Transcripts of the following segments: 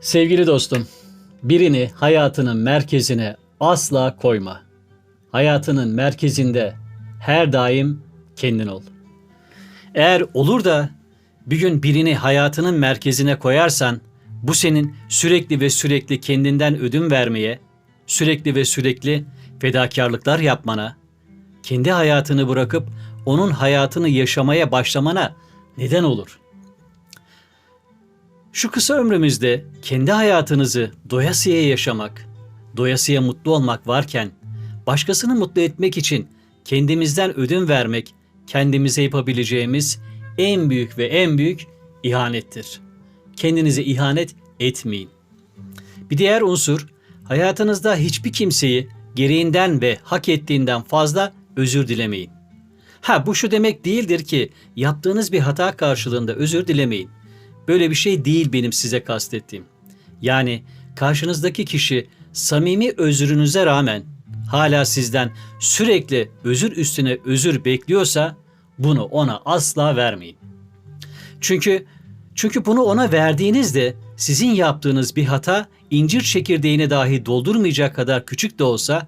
Sevgili dostum, birini hayatının merkezine asla koyma. Hayatının merkezinde her daim kendin ol. Eğer olur da bir gün birini hayatının merkezine koyarsan bu senin sürekli ve sürekli kendinden ödün vermeye, sürekli ve sürekli fedakarlıklar yapmana, kendi hayatını bırakıp onun hayatını yaşamaya başlamana neden olur.'' Şu kısa ömrümüzde kendi hayatınızı doyasıya yaşamak, doyasıya mutlu olmak varken başkasını mutlu etmek için kendimizden ödün vermek kendimize yapabileceğimiz en büyük ve en büyük ihanettir. Kendinize ihanet etmeyin. Bir diğer unsur hayatınızda hiçbir kimseyi gereğinden ve hak ettiğinden fazla özür dilemeyin. Ha bu şu demek değildir ki yaptığınız bir hata karşılığında özür dilemeyin. Böyle bir şey değil benim size kastettiğim. Yani karşınızdaki kişi samimi özrünüze rağmen hala sizden sürekli özür üstüne özür bekliyorsa bunu ona asla vermeyin. Çünkü çünkü bunu ona verdiğinizde sizin yaptığınız bir hata incir çekirdeğini dahi doldurmayacak kadar küçük de olsa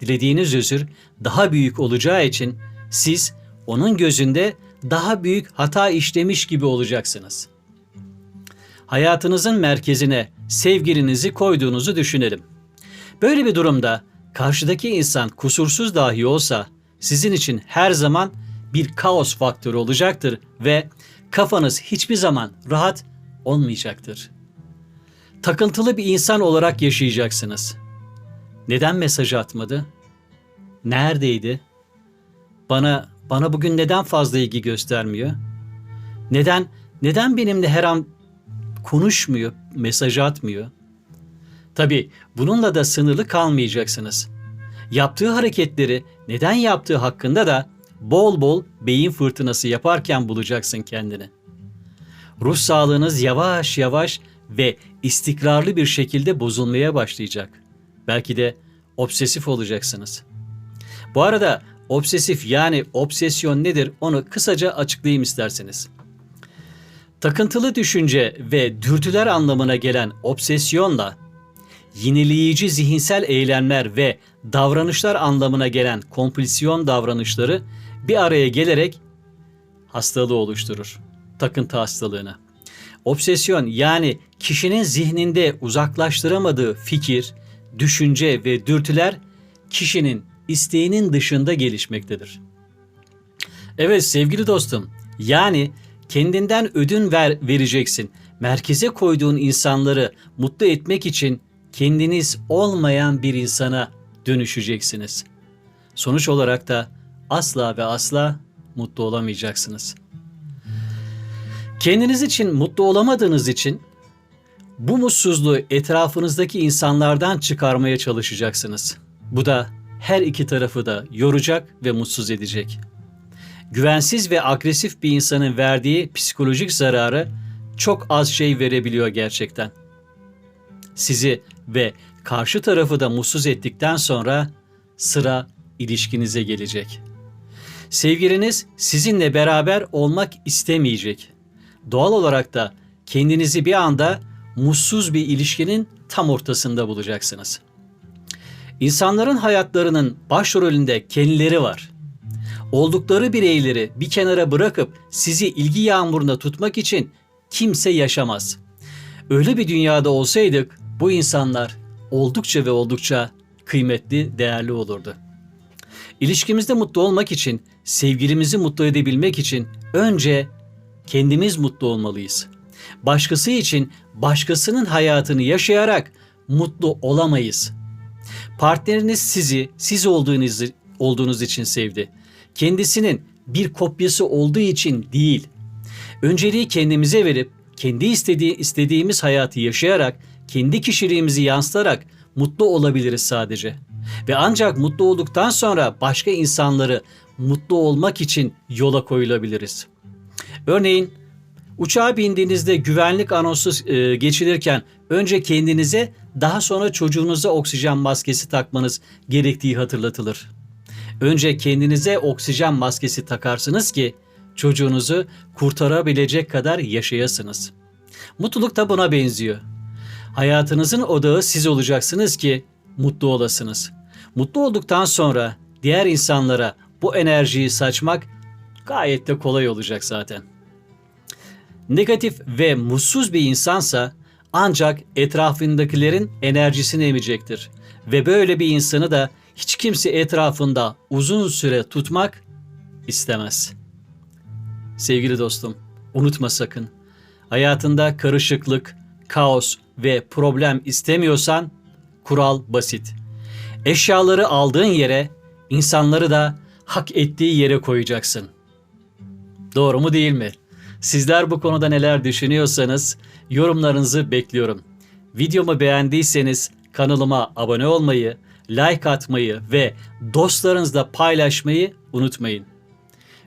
dilediğiniz özür daha büyük olacağı için siz onun gözünde daha büyük hata işlemiş gibi olacaksınız.'' Hayatınızın merkezine sevgilinizi koyduğunuzu düşünelim. Böyle bir durumda karşıdaki insan kusursuz dahi olsa sizin için her zaman bir kaos faktörü olacaktır ve kafanız hiçbir zaman rahat olmayacaktır. Takıntılı bir insan olarak yaşayacaksınız. Neden mesaj atmadı? Neredeydi? Bana bana bugün neden fazla ilgi göstermiyor? Neden neden benimle her an konuşmuyor, mesaj atmıyor. Tabi bununla da sınırlı kalmayacaksınız. Yaptığı hareketleri neden yaptığı hakkında da bol bol beyin fırtınası yaparken bulacaksın kendini. Ruh sağlığınız yavaş yavaş ve istikrarlı bir şekilde bozulmaya başlayacak. Belki de obsesif olacaksınız. Bu arada obsesif yani obsesyon nedir onu kısaca açıklayayım isterseniz. Takıntılı düşünce ve dürtüler anlamına gelen obsesyonla yenileyici zihinsel eylemler ve davranışlar anlamına gelen kompulsiyon davranışları bir araya gelerek hastalığı oluşturur. Takıntı hastalığını. Obsesyon yani kişinin zihninde uzaklaştıramadığı fikir, düşünce ve dürtüler kişinin isteğinin dışında gelişmektedir. Evet sevgili dostum, yani kendinden ödün ver, vereceksin. Merkeze koyduğun insanları mutlu etmek için kendiniz olmayan bir insana dönüşeceksiniz. Sonuç olarak da asla ve asla mutlu olamayacaksınız. Kendiniz için mutlu olamadığınız için bu mutsuzluğu etrafınızdaki insanlardan çıkarmaya çalışacaksınız. Bu da her iki tarafı da yoracak ve mutsuz edecek güvensiz ve agresif bir insanın verdiği psikolojik zararı çok az şey verebiliyor gerçekten. Sizi ve karşı tarafı da mutsuz ettikten sonra sıra ilişkinize gelecek. Sevgiliniz sizinle beraber olmak istemeyecek. Doğal olarak da kendinizi bir anda mutsuz bir ilişkinin tam ortasında bulacaksınız. İnsanların hayatlarının başrolünde kendileri var oldukları bireyleri bir kenara bırakıp sizi ilgi yağmuruna tutmak için kimse yaşamaz. Öyle bir dünyada olsaydık bu insanlar oldukça ve oldukça kıymetli, değerli olurdu. İlişkimizde mutlu olmak için, sevgilimizi mutlu edebilmek için önce kendimiz mutlu olmalıyız. Başkası için başkasının hayatını yaşayarak mutlu olamayız. Partneriniz sizi siz olduğunuz olduğunuz için sevdi kendisinin bir kopyası olduğu için değil. Önceliği kendimize verip kendi istediği istediğimiz hayatı yaşayarak kendi kişiliğimizi yansıtarak mutlu olabiliriz sadece. Ve ancak mutlu olduktan sonra başka insanları mutlu olmak için yola koyulabiliriz. Örneğin uçağa bindiğinizde güvenlik anonsu e, geçilirken önce kendinize daha sonra çocuğunuza oksijen maskesi takmanız gerektiği hatırlatılır. Önce kendinize oksijen maskesi takarsınız ki çocuğunuzu kurtarabilecek kadar yaşayasınız. Mutluluk da buna benziyor. Hayatınızın odağı siz olacaksınız ki mutlu olasınız. Mutlu olduktan sonra diğer insanlara bu enerjiyi saçmak gayet de kolay olacak zaten. Negatif ve mutsuz bir insansa ancak etrafındakilerin enerjisini emecektir. Ve böyle bir insanı da hiç kimse etrafında uzun süre tutmak istemez. Sevgili dostum, unutma sakın. Hayatında karışıklık, kaos ve problem istemiyorsan kural basit. Eşyaları aldığın yere, insanları da hak ettiği yere koyacaksın. Doğru mu değil mi? Sizler bu konuda neler düşünüyorsanız yorumlarınızı bekliyorum. Videomu beğendiyseniz kanalıma abone olmayı, like atmayı ve dostlarınızla paylaşmayı unutmayın.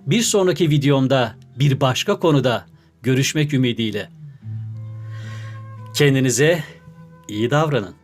Bir sonraki videomda bir başka konuda görüşmek ümidiyle. Kendinize iyi davranın.